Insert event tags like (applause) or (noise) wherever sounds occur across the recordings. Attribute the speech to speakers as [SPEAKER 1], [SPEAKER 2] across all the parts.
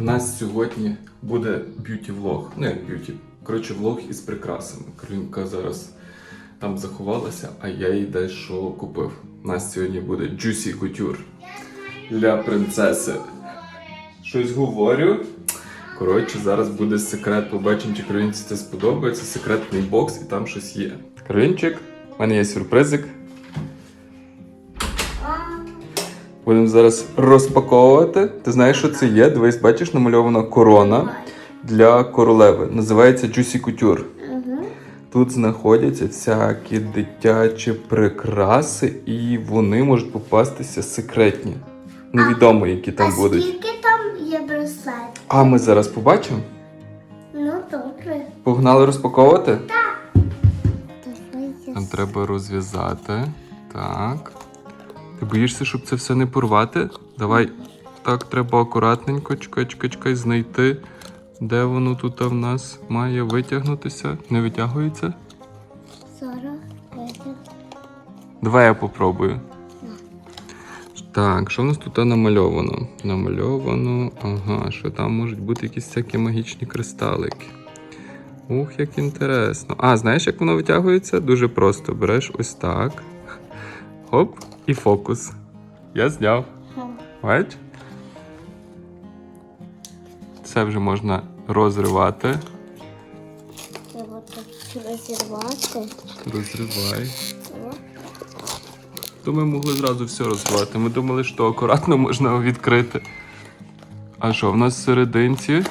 [SPEAKER 1] У нас сьогодні буде б'юті влог. Ну як б'юті. Коротше, влог із прикрасами. Каролінка зараз там заховалася, а я їй дещо купив. У нас сьогодні буде Juicy Couture для принцеси. Щось говорю. Коротше, зараз буде секрет. Побачимо, чи Каролінці це сподобається. Секретний бокс і там щось є. Каролінчик, в мене є сюрпризик. Будемо зараз розпаковувати. Ти знаєш, що це є? Дивись, бачиш, намальована корона для королеви. Називається Juicy Couture. Тут знаходяться всякі дитячі прикраси, і вони можуть попастися секретні. Невідомо, які там
[SPEAKER 2] а
[SPEAKER 1] будуть.
[SPEAKER 2] скільки там є браслет?
[SPEAKER 1] А ми зараз побачимо.
[SPEAKER 2] Ну, добре.
[SPEAKER 1] Погнали розпаковувати?
[SPEAKER 2] Давай я
[SPEAKER 1] Нам треба розв'язати. Так. Ти боїшся, щоб це все не порвати? Давай. Так, треба акуратненько, чекай, чекай, чекай, знайти, де воно тут в нас має витягнутися. Не витягується?
[SPEAKER 2] зараз вийду.
[SPEAKER 1] Давай я попробую. Так, що в нас тут намальовано? Намальовано. Ага, що там можуть бути якісь всякі магічні кристалики. Ух, як інтересно. А, знаєш, як воно витягується? Дуже просто. Береш ось так. Хоп, і фокус. Я зняв. Бач? Це вже можна розривати.
[SPEAKER 2] Треба розірвати.
[SPEAKER 1] Розривай. То ми могли зразу все розривати. Ми думали, що акуратно можна відкрити. А що, в нас в серединці?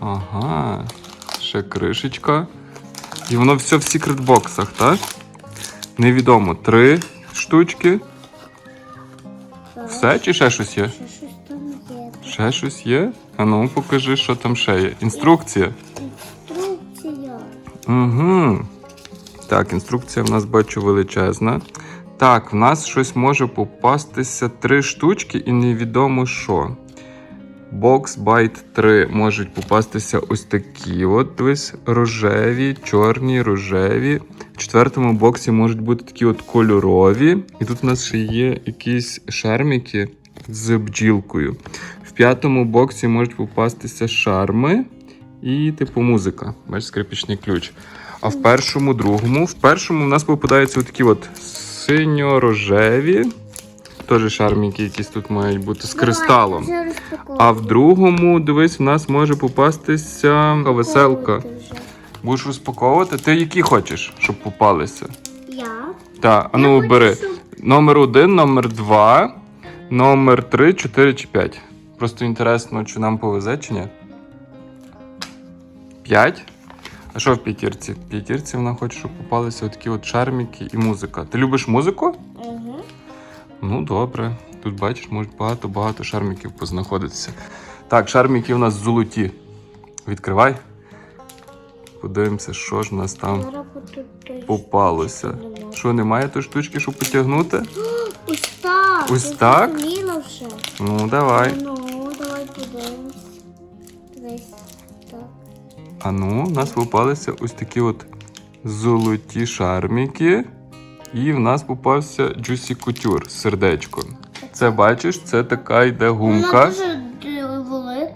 [SPEAKER 1] Ага, ще кришечка. І воно все в секретбоксах, так? Невідомо. Три штучки. Все чи ще щось є?
[SPEAKER 2] Ще щось там є.
[SPEAKER 1] Ще щось є? А ну покажи, що там ще є. Інструкція.
[SPEAKER 2] Інструкція.
[SPEAKER 1] Угу. Так, інструкція в нас бачу величезна. Так, в нас щось може попастися три штучки і невідомо що. Box Byte 3 можуть попастися ось такі от дивись, рожеві, чорні, рожеві. В четвертому боксі можуть бути такі от кольорові. І тут у нас ще є якісь шармики з бджілкою. В п'ятому боксі можуть попастися шарми і типу музика. Бачиш, скрипічний ключ. А в першому, другому, в першому в нас попадаються такі от синьо-рожеві. Теж шармики якісь тут мають бути з кристалом. А в другому, дивись, в нас може попастися веселка. Будеш розпаковувати? Ти які хочеш, щоб попалися?
[SPEAKER 2] Я?
[SPEAKER 1] Так, а ну бери. Номер один, номер два, номер три, чотири чи п'ять. Просто інтересно, чи нам повезе, чи ні. П'ять? А що в п'ятірці? В п'ятірці вона хоче, щоб попалися отакі от шарміки і музика. Ти любиш музику?
[SPEAKER 2] Угу.
[SPEAKER 1] Ну, добре. Тут бачиш, можуть багато-багато шарміків познаходитися. Так, шарміки у нас золоті. Відкривай. Подивимося, що ж у нас там попалося. Що, немає тої штучки, щоб потягнути? (gasps)
[SPEAKER 2] Ось так.
[SPEAKER 1] Ось так?
[SPEAKER 2] вже.
[SPEAKER 1] Ну, давай.
[SPEAKER 2] Ну, давай подивимось. Так.
[SPEAKER 1] А ну, у нас попалися ось такі от золоті шарміки. І в нас попався Juicy Couture сердечко. Це бачиш, це така йде
[SPEAKER 2] Вона
[SPEAKER 1] гумка.
[SPEAKER 2] дуже д-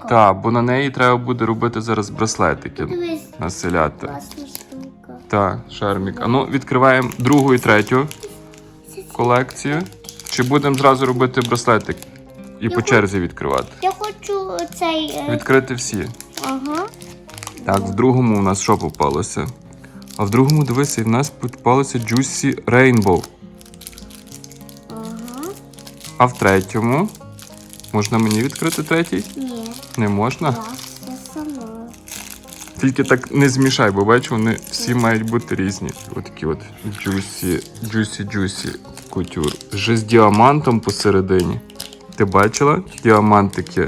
[SPEAKER 2] велика.
[SPEAKER 1] Так, бо на неї треба буде робити зараз браслетики
[SPEAKER 2] Дивись,
[SPEAKER 1] населяти.
[SPEAKER 2] класна штука.
[SPEAKER 1] Так, шармік. А ну, відкриваємо другу і третю колекцію. Чи будемо зразу робити браслетик і по черзі відкривати?
[SPEAKER 2] Я хочу цей. е,
[SPEAKER 1] Відкрити всі.
[SPEAKER 2] Ага.
[SPEAKER 1] Так, в другому у нас що попалося? А в другому, дивися, і в нас попалося Juicy Rainbow.
[SPEAKER 2] Ага.
[SPEAKER 1] А в третьому. Можна мені відкрити третій?
[SPEAKER 2] Ні.
[SPEAKER 1] Не можна.
[SPEAKER 2] Я сама.
[SPEAKER 1] Тільки так не змішай, бо бачу, вони всі мають бути різні. Отакі от Juicy, Juicy, Juicy Couture. Вже з діамантом посередині. Ти бачила? Діамантики.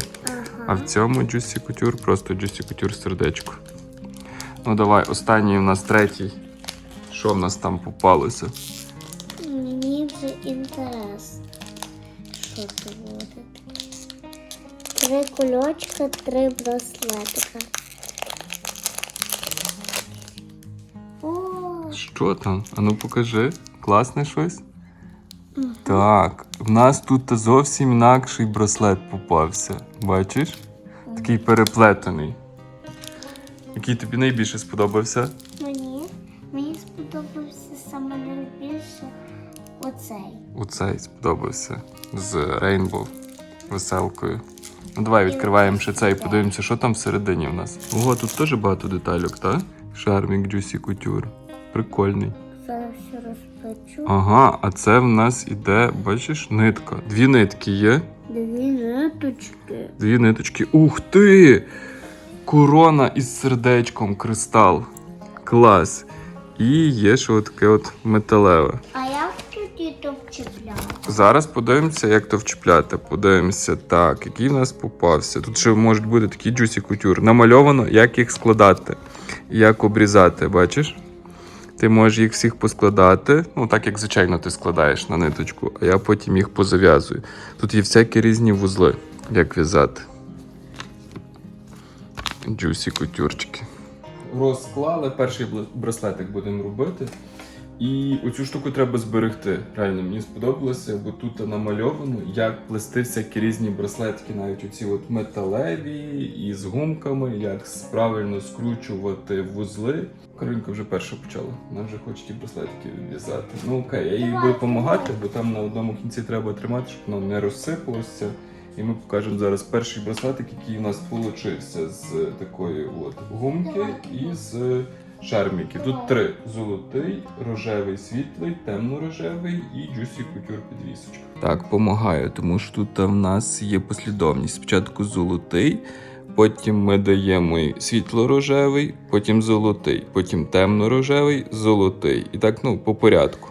[SPEAKER 1] А в цьому Juicy Couture просто Juicy Couture сердечко. Ну давай, останній у нас третій. Що в нас там попалося?
[SPEAKER 2] Кульочка, три браслетика. О,
[SPEAKER 1] Що там? А ну покажи. Класне щось? Так, в нас тут зовсім інакший браслет попався. Бачиш? такий переплетений. Який тобі найбільше сподобався?
[SPEAKER 2] Мені, мені сподобався саме найбільше оцей.
[SPEAKER 1] Оцей сподобався з Рейнбоw веселкою. Давай відкриваємо ще цей, подивимося, що там всередині в нас. Ого, тут теж багато детальок, так? Шармік Juicy Couture. Прикольний.
[SPEAKER 2] Зараз все розпечу.
[SPEAKER 1] Ага, а це в нас іде, бачиш, нитка. Дві нитки є.
[SPEAKER 2] Дві ниточки.
[SPEAKER 1] Дві ниточки. Ух ти! Корона із сердечком, кристал. Клас. І є ще таке от металеве.
[SPEAKER 2] А то вчіпляти?
[SPEAKER 1] Зараз подивимося, як то вчіпляти. Подивимося, так, який в нас попався. Тут ще можуть бути такі juicy couture. Намальовано, як їх складати, як обрізати, бачиш? Ти можеш їх всіх поскладати, ну так як звичайно ти складаєш на ниточку, а я потім їх позав'язую. Тут є всякі різні вузли, як в'язати. Juicy кутюрчики. Розклали, перший браслетик будемо робити. І оцю штуку треба зберегти. Реально, мені сподобалося, бо тут намальовано, як плести всякі різні браслетки, навіть оці от металеві і з гумками, як правильно скручувати вузли. Каринка вже перша почала. Вона вже хоче ті браслетики в'язати. Ну окей, я їй буду допомагати, бо там на одному кінці треба тримати, щоб воно не розсипалося. І ми покажемо зараз перший браслетик, який у нас получився з такої от гумки і з шарміків. Тут три: золотий, рожевий, світлий, темно-рожевий і Juicy Couture підвісочка. Так, помагаю, тому що тут в нас є послідовність. Спочатку золотий, потім ми даємо світло-рожевий, потім золотий, потім темно-рожевий, золотий. І так, ну, по порядку.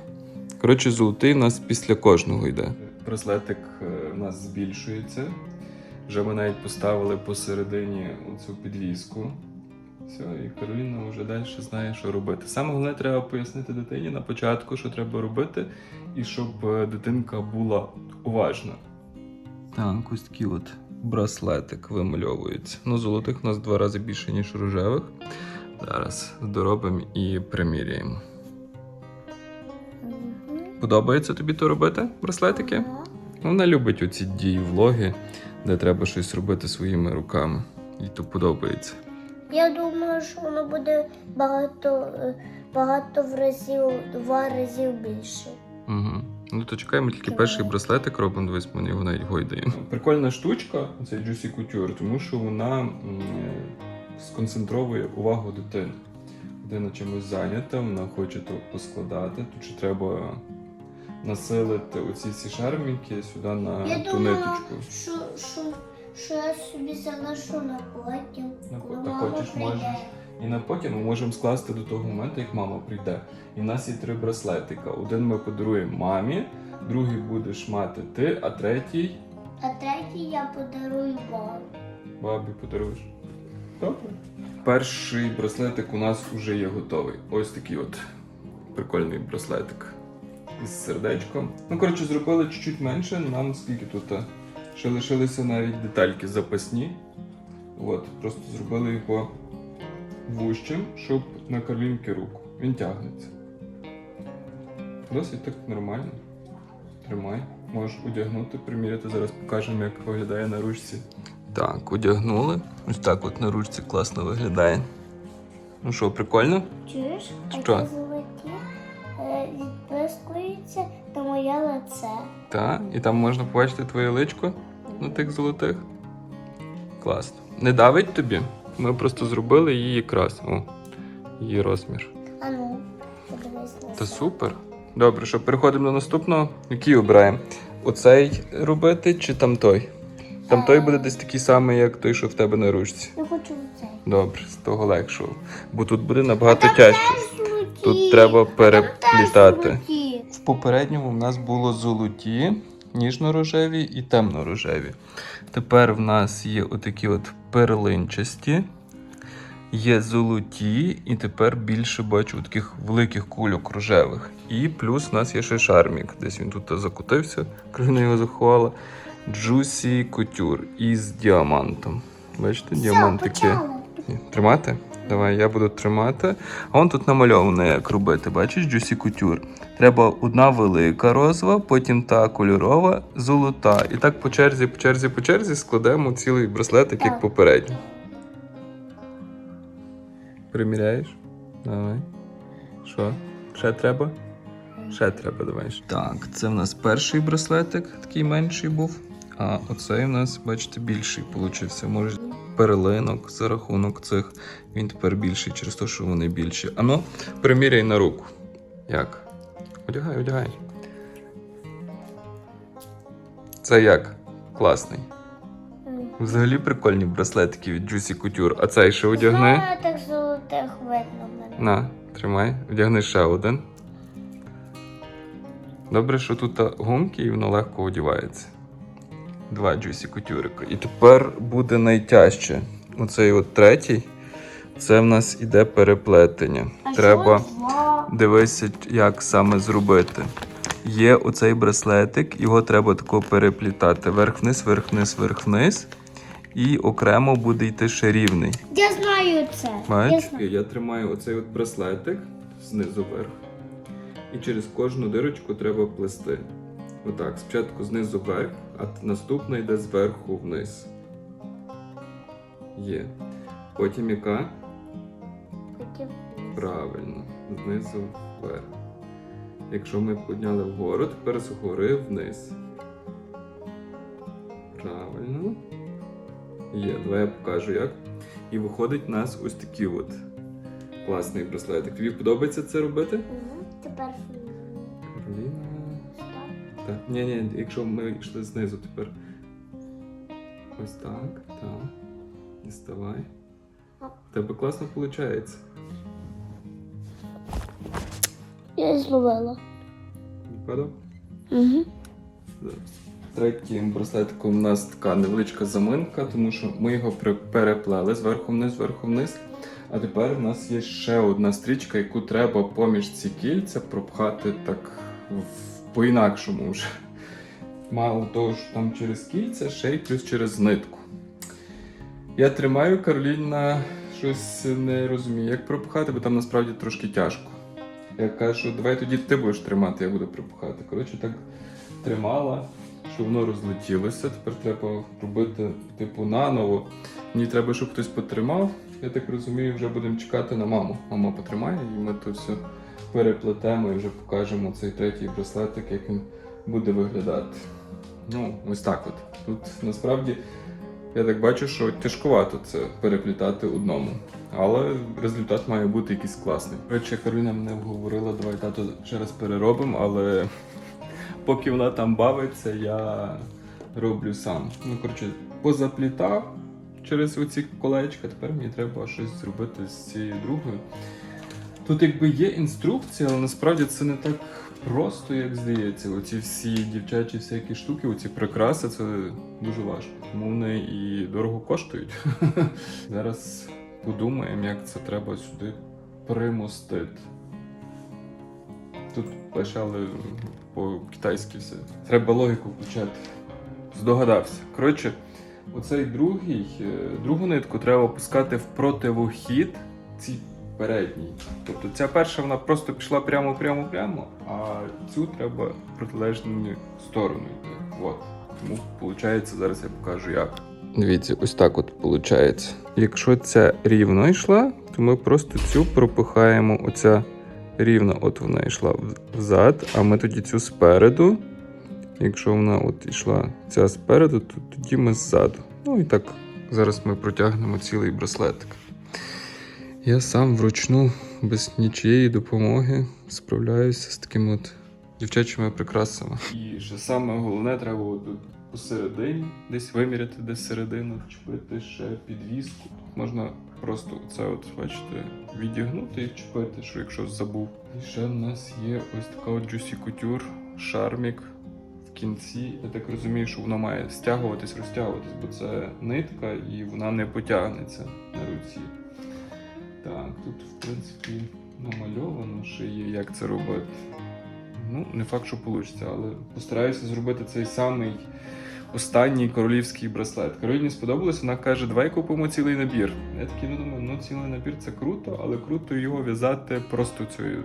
[SPEAKER 1] Коротше, золотий у нас після кожного йде. Браслетик е, у нас збільшується. Вже ми навіть поставили посередині оцю підвіску. Все, і Кароліна вже далі знає, що робити. Саме головне треба пояснити дитині на початку, що треба робити, і щоб е, дитинка була уважна. Так, ось такий от браслетик вимальовується. Ну, золотих у нас два рази більше, ніж рожевих. Зараз доробимо і приміряємо. Подобається тобі то робити, браслетики?
[SPEAKER 2] Ага.
[SPEAKER 1] Вона любить оці дії влоги, де треба щось робити своїми руками. Їй то подобається.
[SPEAKER 2] Я думаю, що воно буде багато, е, багато в разів, два разів більше.
[SPEAKER 1] Угу. Ну то чекаємо тільки перший браслетик робимо, дивись, ми його навіть гойдаємо. Прикольна штучка, цей Juicy Couture, тому що вона м, сконцентровує увагу дитини. Дитина чимось зайнята, вона хоче то поскладати. Тут ще треба насилити оці всі шарміки сюди на
[SPEAKER 2] Я
[SPEAKER 1] ту
[SPEAKER 2] думала,
[SPEAKER 1] ниточку.
[SPEAKER 2] що, що, що я собі залишу на потім,
[SPEAKER 1] На
[SPEAKER 2] коли мама
[SPEAKER 1] хочеш,
[SPEAKER 2] прийде.
[SPEAKER 1] можеш. І на потім ми можемо скласти до того моменту, як мама прийде. І в нас є три браслетика. Один ми подаруємо мамі, другий будеш мати ти, а третій
[SPEAKER 2] А третій я подарую вам.
[SPEAKER 1] бабі подаруєш. Добре. Перший браслетик у нас вже є готовий. Ось такий от прикольний браслетик із сердечком. Ну, коротше, зробили чуть-чуть менше. Нам скільки тут а, ще лишилися навіть детальки запасні. От, просто зробили його вущим, щоб на карлінки руку. Він тягнеться. Досить так нормально. Тримай. Можеш одягнути, приміряти. Зараз покажемо, як виглядає на ручці. Так, одягнули. Ось так от на ручці класно виглядає. Ну що, прикольно?
[SPEAKER 2] Чуєш? А
[SPEAKER 1] Що?
[SPEAKER 2] ці золоті е, відблискуються на моє лице.
[SPEAKER 1] Так, і там можна побачити твоє личко на тих золотих. Класно. Не давить тобі? Ми просто зробили її якраз. О, її розмір.
[SPEAKER 2] А ну, подивись на
[SPEAKER 1] Та супер. Добре, що переходимо до наступного. Який обираємо? Оцей робити чи там той? Там той буде десь такий самий, як той, що в тебе на ручці.
[SPEAKER 2] Я хочу цей.
[SPEAKER 1] Добре, з того легшого. Бо тут буде набагато тяжче. Тут треба переплітати. В попередньому в нас було золоті, ніжно-рожеві і темно-рожеві. Тепер в нас є отакі от перлинчасті, є золоті, і тепер більше бачу таких великих кульок рожевих. І плюс в нас є ще шармік. Десь він тут закотився, Карина його заховала. Juicy Couture із діамантом. Бачите,
[SPEAKER 2] Все,
[SPEAKER 1] діамантики. Тримати? Давай, я буду тримати. А он тут намальовано, як робити. Бачиш, Juicy Couture. Треба одна велика розова, потім та кольорова, золота. І так по черзі, по черзі, по черзі складемо цілий браслетик, як попередній. Приміряєш? Давай. Що? Ще треба? Ще треба, давай. Так, це в нас перший браслетик, такий менший був. А оцей у нас, бачите, більший получився. Може, перлинок за рахунок цих. Він тепер більший через те, що вони більші. Ану, приміряй на руку. Як? Одягай, одягай. Це як? Класний. Взагалі прикольні браслетики від Juicy Couture. А цей ще одягни.
[SPEAKER 2] так золотих видно мене.
[SPEAKER 1] На, тримай, одягни ще один. Добре, що тут гумки і воно легко одівається. Два Juicy Couture. І тепер буде найтяжче. Оцей от третій. Це в нас іде переплетення.
[SPEAKER 2] А
[SPEAKER 1] Треба
[SPEAKER 2] що
[SPEAKER 1] дивися, як саме зробити. Є оцей браслетик, його треба тако переплітати. Верх-вниз, верх-вниз, верх-вниз. І окремо буде йти ще рівний.
[SPEAKER 2] Я знаю це. Я знаю.
[SPEAKER 1] я тримаю оцей от браслетик знизу вверх. І через кожну дирочку треба плести. Отак, спочатку знизу вверх, а наступна йде зверху вниз. Є. Потім яка?
[SPEAKER 2] Потім
[SPEAKER 1] Правильно. Знизу вверх. Якщо ми підняли вгору, тепер згори вниз. Правильно. Є, давай я покажу як. І виходить у нас ось такий от класний браслетик. Тобі подобається це робити? Ні, ні, якщо ми йшли знизу тепер. Ось так. Так. Діставай. Тебе класно виходить.
[SPEAKER 2] Я зловила.
[SPEAKER 1] Падав?
[SPEAKER 2] Угу.
[SPEAKER 1] Третім браслетиком у нас така невеличка заминка, тому що ми його переплели зверху вниз, зверху вниз. А тепер у нас є ще одна стрічка, яку треба поміж ці кільця пропхати так в- по-інакшому вже. Мало того, що там через кільця, ще й плюс через нитку. Я тримаю, Кароліна щось не розуміє, як пропхати, бо там насправді трошки тяжко. Я кажу, давай тоді ти будеш тримати, я буду пропхати. Коротше, так тримала, що воно розлетілося. Тепер треба робити типу наново. Мені треба, щоб хтось потримав. Я так розумію, вже будемо чекати на маму. Мама потримає, і ми то все переплетемо і вже покажемо цей третій браслетик, як він буде виглядати. Ну, ось так от. Тут насправді я так бачу, що тяжкувато це переплітати одному. Але результат має бути якийсь класний. Речі, Кароліна мене вговорила, давай тато ще раз переробимо, але (laughs) поки вона там бавиться, я роблю сам. Ну, коротше, позаплітав через оці колечка, тепер мені треба щось зробити з цією другою. Тут якби є інструкція, але насправді це не так просто, як здається. Оці всі дівчачі всякі штуки, оці прикраси, це дуже важко. Тому вони і дорого коштують. (laughs) Зараз подумаємо, як це треба сюди примостити. Тут пише, але по-китайськи все. Треба логіку включати. Здогадався. Коротше, оцей другий, е, другу нитку треба пускати в противохід цій передній. Тобто ця перша вона просто пішла прямо, прямо, прямо, а цю треба протилежну сторону йти. От. Тому виходить, зараз я покажу як. Дивіться, ось так от виходить. Якщо ця рівно йшла, то ми просто цю пропихаємо. Оця рівно, от вона йшла взад, а ми тоді цю спереду. Якщо вона от йшла ця спереду, то тоді ми ззаду. Ну і так, зараз ми протягнемо цілий браслетик. Я сам вручну, без нічиєї допомоги, справляюся з такими от дівчачими прикрасами. І ще саме головне, треба тут посередині, десь виміряти десь середину, чіпити ще підвіску. Можна просто це от, бачите, відігнути і чіпити, що якщо забув. І ще в нас є ось така от Juicy Couture шармік в кінці. Я так розумію, що воно має стягуватись, розтягуватись, бо це нитка і вона не потягнеться на руці. Так, тут, в принципі, намальовано ще є, як це робити. Ну, не факт, що вийде, але постараюся зробити цей самий останній королівський браслет. Кароліні сподобалось, вона каже, давай купимо цілий набір. Я такий ну думаю, ну цілий набір це круто, але круто його в'язати просто цією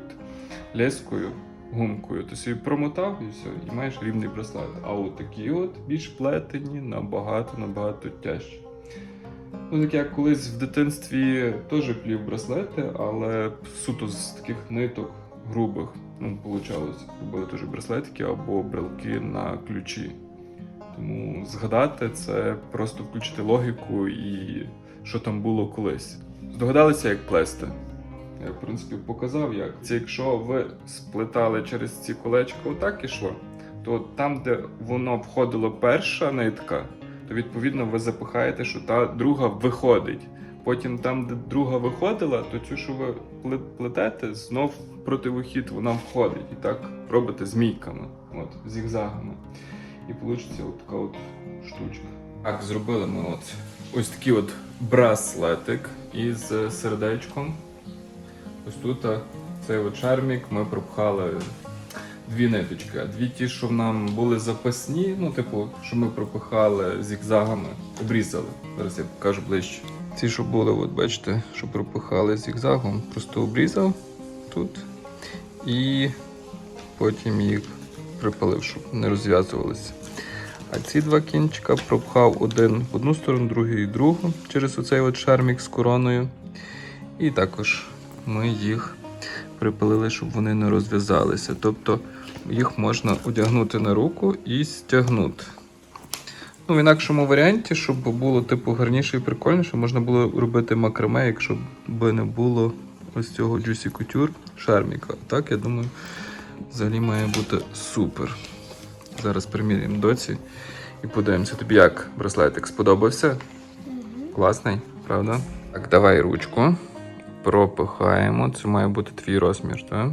[SPEAKER 1] лескою, гумкою. Ти собі промотав і все, і маєш рівний браслет. А от такі от більш плетені набагато набагато тяжчі. Ну, так як колись в дитинстві теж плів браслети, але суто з таких ниток грубих. Ну, получалось. Робили теж браслетики або брелки на ключі. Тому згадати це просто включити логіку і що там було колись. Здогадалися, як плести? Я, в принципі, показав, як. Це якщо ви сплетали через ці колечка отак ішло, то там, де воно входило перша нитка, то відповідно ви запихаєте, що та друга виходить. Потім там, де друга виходила, то цю, що ви плетете, знов противохід вона входить. І так робите змійками, от, зігзагами. І вийде от така от штучка. Так, зробили ми от ось такий от браслетик із е, сердечком. Ось тут цей от шармік ми пропхали дві ниточки. А дві ті, що нам були запасні, ну, типу, що ми пропихали зігзагами, обрізали. Зараз я покажу ближче. Ці, що були, от бачите, що пропихали зігзагом, просто обрізав тут і потім їх припалив, щоб не розв'язувалися. А ці два кінчика пропхав один в одну сторону, другий в другу через оцей от шармік з короною. І також ми їх припалили, щоб вони не розв'язалися. Тобто їх можна одягнути на руку і стягнути. Ну, в інакшому варіанті, щоб було типу гарніше і прикольніше, можна було робити макраме, якщо б не було ось цього Juicy Couture шарміка. Так, я думаю, взагалі має бути супер. Зараз приміряємо доці і подивимося. Тобі як браслетик сподобався? Класний, правда? Так, давай ручку. Пропихаємо. Це має бути твій розмір, так?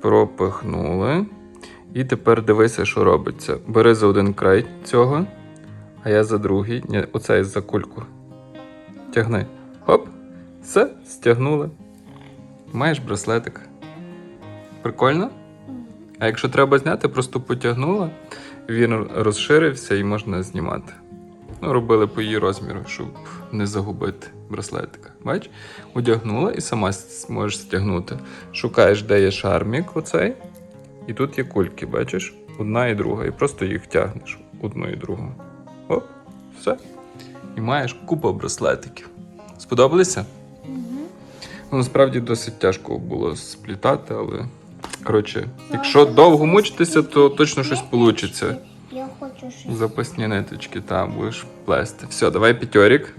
[SPEAKER 1] Пропихнули. І тепер дивися, що робиться. Бери за один край цього, а я за другий. Ні, оцей за кульку. Тягни. Хоп. Все, стягнули. Маєш браслетик. Прикольно? А якщо треба зняти, просто потягнула, він розширився і можна знімати. Ну, робили по її розміру, щоб не загубити браслетика. Бач? Одягнула і сама можеш стягнути. Шукаєш, де є шармік оцей. І тут є кульки, бачиш? Одна і друга. І просто їх тягнеш одну і другу. Оп, все. І маєш купу браслетиків. Сподобалися? Ну, насправді досить тяжко було сплітати, але. Коротше, якщо довго мучитися, то точно щось вийде.
[SPEAKER 2] Хочу.
[SPEAKER 1] Запасні ниточки, там будеш плести. Все, давай п'ятьорік.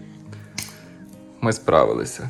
[SPEAKER 1] Ми справилися.